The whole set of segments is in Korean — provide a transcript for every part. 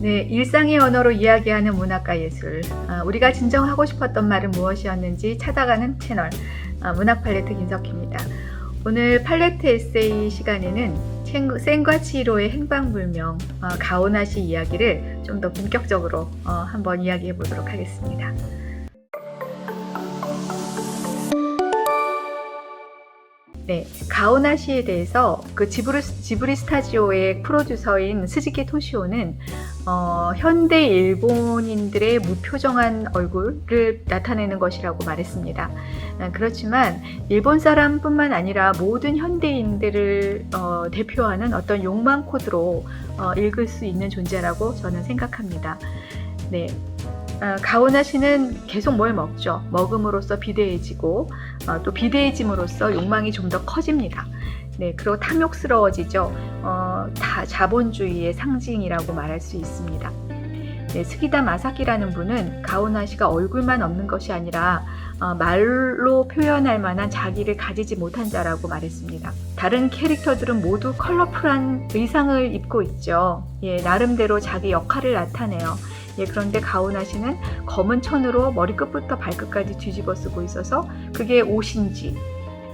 네, 일상의 언어로 이야기하는 문학과 예술. 아, 우리가 진정 하고 싶었던 말은 무엇이었는지 찾아가는 채널 아, 문학 팔레트 김석희입니다. 오늘 팔레트 에세이 시간에는 첸- 센과 치히로의 행방불명 어, 가오나시 이야기를 좀 더 본격적으로 어, 한번 이야기해 보도록 하겠습니다. 네, 가오나 시에 대해서 그 지브리, 지브리 스타지오의 프로듀서인 스즈키 토시오는 어, 현대 일본인들의 무표정한 얼굴을 나타내는 것이라고 말했습니다. 아, 그렇지만 일본 사람뿐만 아니라 모든 현대인들을 어, 대표하는 어떤 욕망 코드로 어, 읽을 수 있는 존재라고 저는 생각합니다. 네. 아, 가오나 씨는 계속 뭘 먹죠. 먹음으로써 비대해지고 어, 또 비대해짐으로써 욕망이 좀 더 커집니다. 네, 그리고 탐욕스러워지죠. 어, 다 자본주의의 상징이라고 말할 수 있습니다. 네, 스기다 마사키라는 분은 가오나 씨가 얼굴만 없는 것이 아니라 어, 말로 표현할 만한 자기를 가지지 못한 자라고 말했습니다. 다른 캐릭터들은 모두 컬러풀한 의상을 입고 있죠. 예, 나름대로 자기 역할을 나타내요. 예, 그런데 가오나 씨는 검은 천으로 머리끝부터 발끝까지 뒤집어 쓰고 있어서 그게 옷인지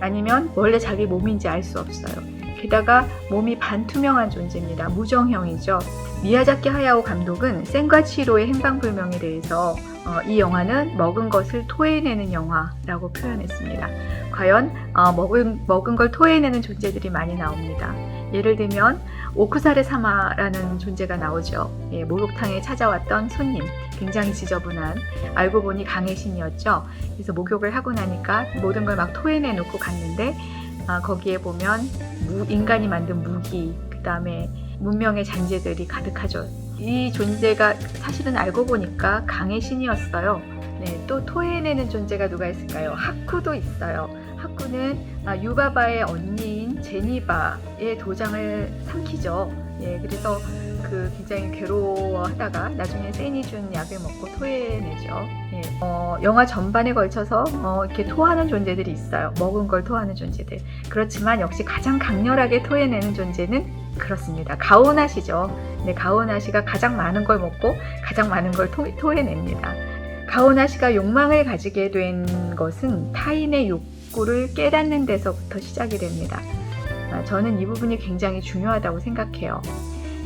아니면 원래 자기 몸인지 알 수 없어요. 게다가 몸이 반투명한 존재입니다. 무정형이죠. 미야자키 하야오 감독은 센과 치히로의 행방불명에 대해서 어, 이 영화는 먹은 것을 토해내는 영화라고 표현했습니다. 과연 어, 먹은, 먹은 걸 토해내는 존재들이 많이 나옵니다. 예를 들면 오쿠사레 사마라는 존재가 나오죠. 예, 목욕탕에 찾아왔던 손님, 굉장히 지저분한 알고 보니 강의 신이었죠. 그래서 목욕을 하고 나니까 모든 걸 막 토해내 놓고 갔는데 아, 거기에 보면 무, 인간이 만든 무기, 그 다음에 문명의 잔재들이 가득하죠. 이 존재가 사실은 알고 보니까 강의 신이었어요. 네, 또 토해내는 존재가 누가 있을까요? 하쿠도 있어요. 하쿠는 아, 유바바의 언니인 제니바의 도장을 삼키죠. 예, 그래서 그 굉장히 괴로워하다가 나중에 세니 준 약을 먹고 토해내죠. 예, 어, 영화 전반에 걸쳐서 어, 이렇게 토하는 존재들이 있어요. 먹은 걸 토하는 존재들. 그렇지만 역시 가장 강렬하게 토해내는 존재는 그렇습니다. 가오나 시죠. 네, 가오나 시가 가장 많은 걸 먹고 가장 많은 걸 토, 토해냅니다. 가오나 시가 욕망을 가지게 된 것은 타인의 욕구를 깨닫는 데서부터 시작이 됩니다. 아, 저는 이 부분이 굉장히 중요하다고 생각해요.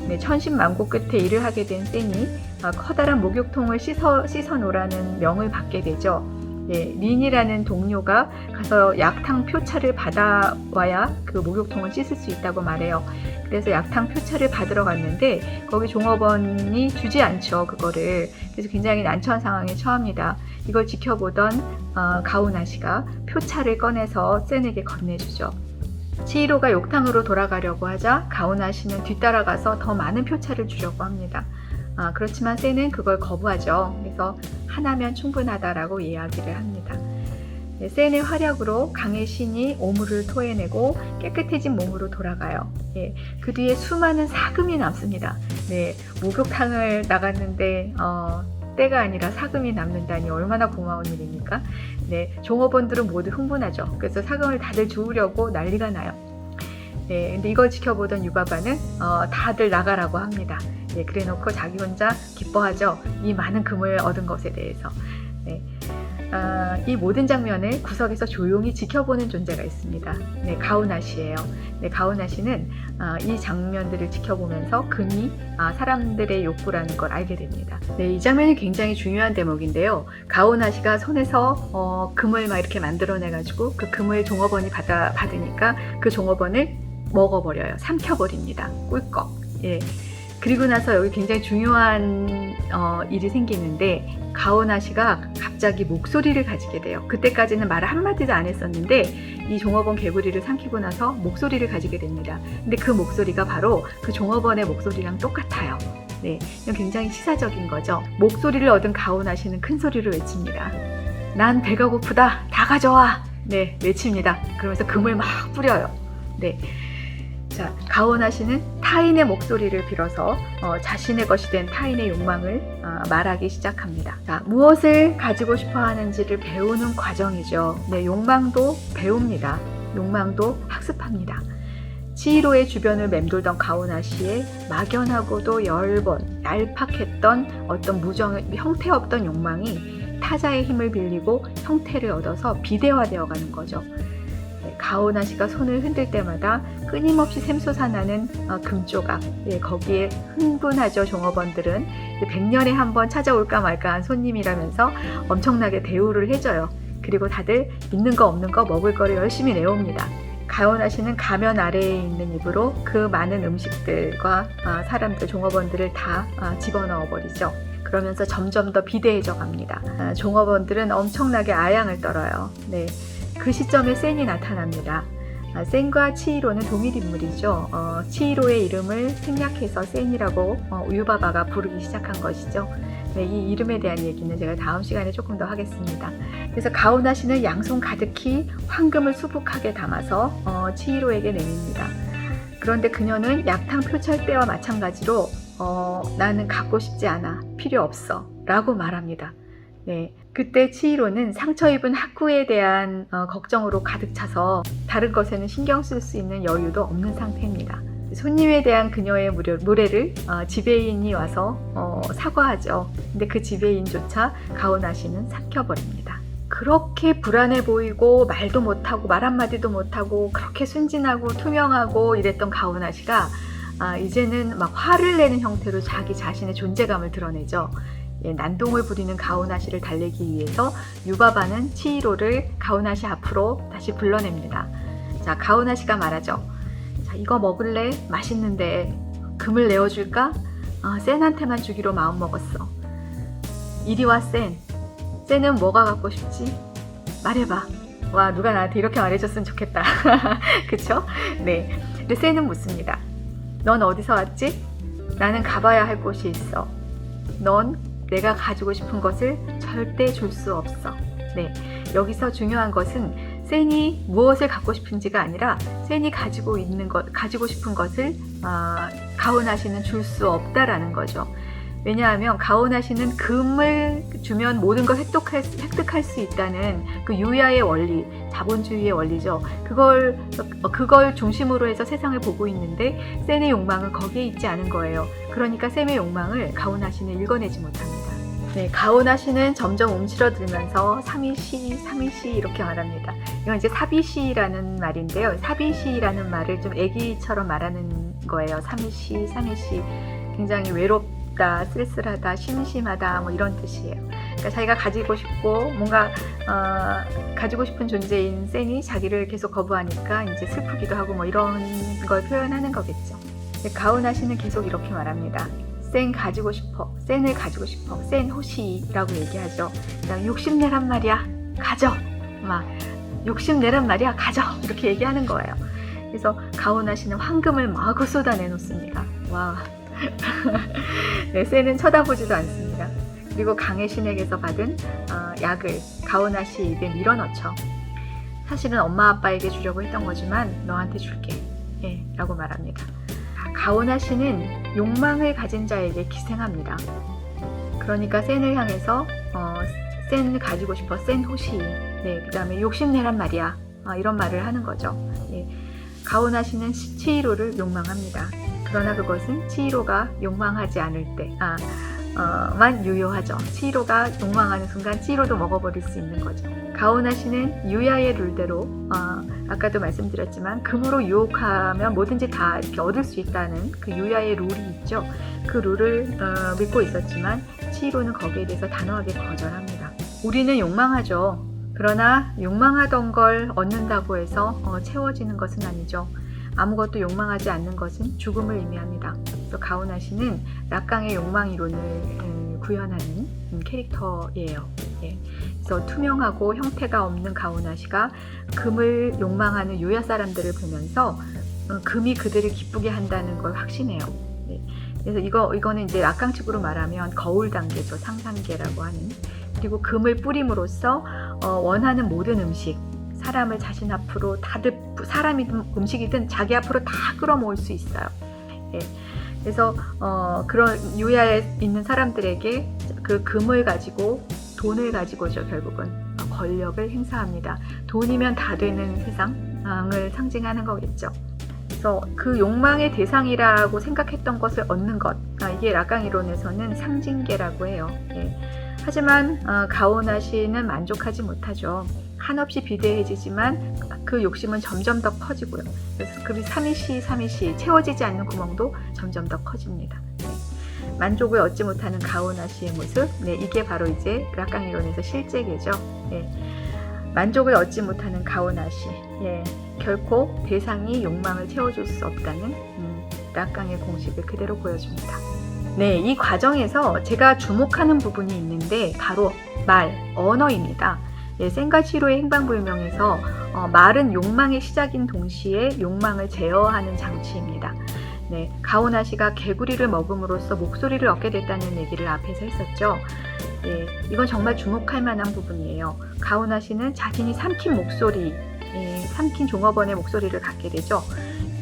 네, 천신만고 끝에 일을 하게 된 센이 아, 커다란 목욕통을 씻어, 씻어 놓으라는 명을 받게 되죠. 예, 린이라는 동료가 가서 약탕 표차를 받아와야 그 목욕통을 씻을 수 있다고 말해요. 그래서 약탕 표차를 받으러 갔는데 거기 종업원이 주지 않죠 그거를 그래서 굉장히 난처한 상황에 처합니다. 이걸 지켜보던 어, 가오나 씨가 표차를 꺼내서 센에게 건네주죠. 치히로가 욕탕으로 돌아가려고 하자 가오나 씨는 뒤따라가서 더 많은 표차를 주려고 합니다. 아, 그렇지만 센은 그걸 거부하죠. 그래서 하나면 충분하다라고 이야기를 합니다. 네, 센의 활약으로 강의 신이 오물을 토해내고 깨끗해진 몸으로 돌아가요. 예, 그 뒤에 수많은 사금이 남습니다. 네, 목욕탕을 나갔는데 어, 때가 아니라 사금이 남는다니 얼마나 고마운 일입니까? 네, 종업원들은 모두 흥분하죠. 그래서 사금을 다들 주우려고 난리가 나요. 네, 근데 이걸 지켜보던 유바바는 어, 다들 나가라고 합니다. 네, 그래놓고 자기 혼자 기뻐하죠. 이 많은 금을 얻은 것에 대해서. 네. 아, 이 모든 장면을 구석에서 조용히 지켜보는 존재가 있습니다. 네, 가오나 씨예요. 네, 가오나 씨는 아, 이 장면들을 지켜보면서 금이 아, 사람들의 욕구라는 걸 알게 됩니다. 네, 이 장면이 굉장히 중요한 대목인데요. 가오나 씨가 손에서 어, 금을 막 이렇게 만들어내가지고 그 금을 종업원이 받아 받으니까 그 종업원을 먹어버려요. 삼켜버립니다. 꿀꺽. 예. 그리고 나서 여기 굉장히 중요한 어, 일이 생기는데 가오나 씨가 갑자기 목소리를 가지게 돼요. 그때까지는 말을 한마디도 안 했었는데 이 종업원 개구리를 삼키고 나서 목소리를 가지게 됩니다. 근데 그 목소리가 바로 그 종업원의 목소리랑 똑같아요. 네, 굉장히 시사적인 거죠. 목소리를 얻은 가오나 씨는 큰 소리로 외칩니다. 난 배가 고프다. 다 가져와. 네, 외칩니다. 그러면서 금을 막 뿌려요. 네. 자, 가오나 씨는 타인의 목소리를 빌어서 어, 자신의 것이 된 타인의 욕망을 어, 말하기 시작합니다. 자, 무엇을 가지고 싶어 하는지를 배우는 과정이죠. 네, 욕망도 배웁니다. 욕망도 학습합니다. 치히로의 주변을 맴돌던 가오나 씨의 막연하고도 열번 얄팍했던 어떤 무정 형태 없던 욕망이 타자의 힘을 빌리고 형태를 얻어서 비대화되어 가는 거죠. 네, 가오나 씨가 손을 흔들 때마다 끊임없이 샘솟아나는 어, 금조각. 예, 거기에 흥분하죠 종업원들은 100년에 한 번 찾아올까 말까한 손님이라면서 엄청나게 대우를 해줘요. 그리고 다들 있는 거 없는 거 먹을 거를 열심히 내옵니다. 가오나 씨는 가면 아래에 있는 입으로 그 많은 음식들과 아, 사람들, 종업원들을 다 아, 집어넣어 버리죠. 그러면서 점점 더 비대해져 갑니다. 아, 종업원들은 엄청나게 아양을 떨어요. 네. 그 시점에 센이 나타납니다. 아, 센과 치히로는 동일 인물이죠. 어, 치히로의 이름을 생략해서 센이라고 어, 유바바가 부르기 시작한 것이죠. 네, 이 이름에 대한 얘기는 제가 다음 시간에 조금 더 하겠습니다. 그래서 가오나 씨는 양손 가득히 황금을 수북하게 담아서 어, 치히로에게 내밉니다. 그런데 그녀는 약탕 표철 때와 마찬가지로 어, 나는 갖고 싶지 않아 필요 없어 라고 말합니다. 네, 그때 치히로는 상처 입은 하쿠에 대한 어, 걱정으로 가득 차서 다른 것에는 신경 쓸 수 있는 여유도 없는 상태입니다. 손님에 대한 그녀의 무례를 어, 지배인이 와서 어, 사과하죠. 근데 그 지배인조차 가오나 씨는 삼켜버립니다. 그렇게 불안해 보이고 말도 못하고 말 한마디도 못하고 그렇게 순진하고 투명하고 이랬던 가오나 씨가 아, 이제는 막 화를 내는 형태로 자기 자신의 존재감을 드러내죠. 예, 난동을 부리는 가오나 씨를 달래기 위해서 유바바는 치히로를 가오나 씨 앞으로 다시 불러냅니다. 자, 가오나 씨가 말하죠. 자, 이거 먹을래? 맛있는데 금을 내어줄까? 아, 센한테만 주기로 마음먹었어. 이리 와, 센. 센은 뭐가 갖고 싶지? 말해봐. 와, 누가 나한테 이렇게 말해줬으면 좋겠다. 그쵸? 네. 근데 센은 묻습니다. 넌 어디서 왔지? 나는 가봐야 할 곳이 있어. 넌 내가 가지고 싶은 것을 절대 줄 수 없어. 네. 여기서 중요한 것은 센이 무엇을 갖고 싶은지가 아니라 센이 가지고 있는 것, 가지고 싶은 것을 아, 가오나 씨는 줄 수 없다라는 거죠. 왜냐하면 씨는 금을 주면 모든 걸 획득할, 수- 획득할 수 있다는 그 유야의 원리, 자본주의의 원리죠. 그걸 어, 그걸 중심으로 해서 세상을 보고 있는데 센의 욕망은 거기에 있지 않은 거예요. 그러니까 셈의 욕망을 씨는 읽어내지 못합니다. 네, 씨는 점점 움츠러들면서 사미시, 사미시 이렇게 말합니다. 이건 이제 사비시라는 말인데요. 사비시라는 말을 좀 애기처럼 말하는 거예요. 사미시, 사미시. 굉장히 외롭 다, 쓸쓸하다, 심심하다, 뭐 이런 뜻이에요. 그러니까 자기가 가지고 싶고 뭔가 어, 가지고 싶은 존재인 센이 자기를 계속 거부하니까 이제 슬프기도 하고 뭐 이런 걸 표현하는 거겠죠. 근데 가오나 씨는 계속 이렇게 말합니다. 센 가지고 싶어, 센을 가지고 싶어, 센 호시라고 얘기하죠. 욕심내란 말이야, 가져. 막 욕심내란 말이야, 가져. 이렇게 얘기하는 거예요. 그래서 가오나 씨는 황금을 마구 쏟아내 놓습니다. 와. 네, 센은 쳐다보지도 않습니다. 그리고 강의 신에게서 받은 어, 약을 가오나 씨 입에 밀어넣죠. 사실은 엄마 아빠에게 주려고 했던 거지만 너한테 줄게. 예, 라고 말합니다. 가오나 씨는 욕망을 가진 자에게 기생합니다. 그러니까 센을 향해서 어, 센을 가지고 싶어 센 호시. 네, 그 다음에 욕심내란 말이야. 아, 이런 말을 하는 거죠. 예. 가오나 씨는 시- 치히로를 욕망합니다. 그러나 그것은 치히로가 욕망하지 않을 때, 아, 어, 만 유효하죠. 치히로가 욕망하는 순간 치히로도 먹어버릴 수 있는 거죠. 가오나 씨는 유야의 룰대로, 어, 아까도 말씀드렸지만, 금으로 유혹하면 뭐든지 다 이렇게 얻을 수 있다는 그 유야의 룰이 있죠. 그 룰을 어, 믿고 있었지만, 치히로는 거기에 대해서 단호하게 거절합니다. 우리는 욕망하죠. 그러나 욕망하던 걸 얻는다고 해서 어, 채워지는 것은 아니죠. 아무것도 욕망하지 않는 것은 죽음을 의미합니다. 그래서 가오나 씨는 락강의 욕망 이론을 음, 구현하는 음, 캐릭터예요. 예. 그래서 투명하고 형태가 없는 가오나 씨가 금을 욕망하는 유야 사람들을 보면서 어, 금이 그들을 기쁘게 한다는 걸 확신해요. 예. 그래서 이거 이거는 이제 락강식으로 말하면 거울 단계죠, 상상계라고 하는. 그리고 금을 뿌림으로써 어, 원하는 모든 음식, 사람을 자신 앞으로 다들 사람이든 음식이든 자기 앞으로 다 끌어모을 수 있어요. 예. 그래서 어, 그런 유야에 있는 사람들에게 그 금을 가지고 돈을 가지고죠 결국은 어, 권력을 행사합니다. 돈이면 다 되는 세상을 상징하는 거겠죠. 그래서 그 욕망의 대상이라고 생각했던 것을 얻는 것, 아, 이게 라강 이론에서는 상징계라고 해요. 예. 하지만 어, 가오나 씨는 만족하지 못하죠. 한없이 비대해지지만 그 욕심은 점점 더 커지고요. 그래서 그 삼이시 삼이시 채워지지 않는 구멍도 점점 더 커집니다. 네. 만족을 얻지 못하는 가오나 씨의 모습, 네, 이게 바로 이제 라강 이론에서 실제계죠. 예. 만족을 얻지 못하는 가오나 씨, 예. 결코 대상이 욕망을 채워줄 수 없다는 음, 락강의 공식을 그대로 보여줍니다. 네, 이 과정에서 제가 주목하는 부분이 있는데 바로 말, 언어입니다. 예, 센가치로의 행방불명에서 어, 말은 욕망의 시작인 동시에 욕망을 제어하는 장치입니다. 네, 가오나 씨가 개구리를 먹음으로써 목소리를 얻게 됐다는 얘기를 앞에서 했었죠. 예, 이건 정말 주목할 만한 부분이에요. 가오나 씨는 자신이 삼킨 목소리, 예, 삼킨 종업원의 목소리를 갖게 되죠.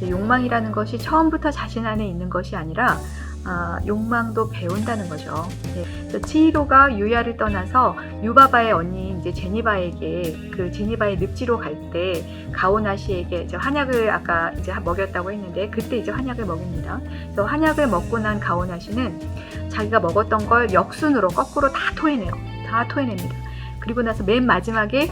예, 욕망이라는 것이 처음부터 자신 안에 있는 것이 아니라 아, 욕망도 배운다는 거죠. 예, 그래서 치히로가 유야를 떠나서 유바바의 언니 이제 제니바에게 그 제니바의 늪지로 갈 때 가오나 씨에게 이제 한약을 아까 이제 먹였다고 했는데 그때 이제 한약을 먹입니다. 그래서 한약을 먹고 난 가오나 씨는 자기가 먹었던 걸 역순으로 거꾸로 다 토해내요. 다 토해냅니다. 그리고 나서 맨 마지막에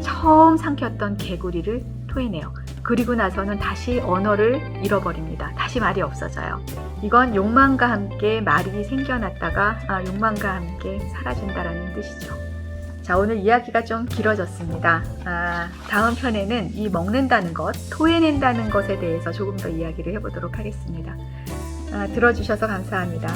처음 삼켰던 개구리를 토해내요. 그리고 나서는 다시 언어를 잃어버립니다. 다시 말이 없어져요. 이건 욕망과 함께 말이 생겨났다가 아, 욕망과 함께 사라진다라는 뜻이죠. 자, 오늘 이야기가 좀 길어졌습니다. 아, 다음 편에는 이 먹는다는 것, 토해낸다는 것에 대해서 조금 더 이야기를 해보도록 하겠습니다. 아, 들어주셔서 감사합니다.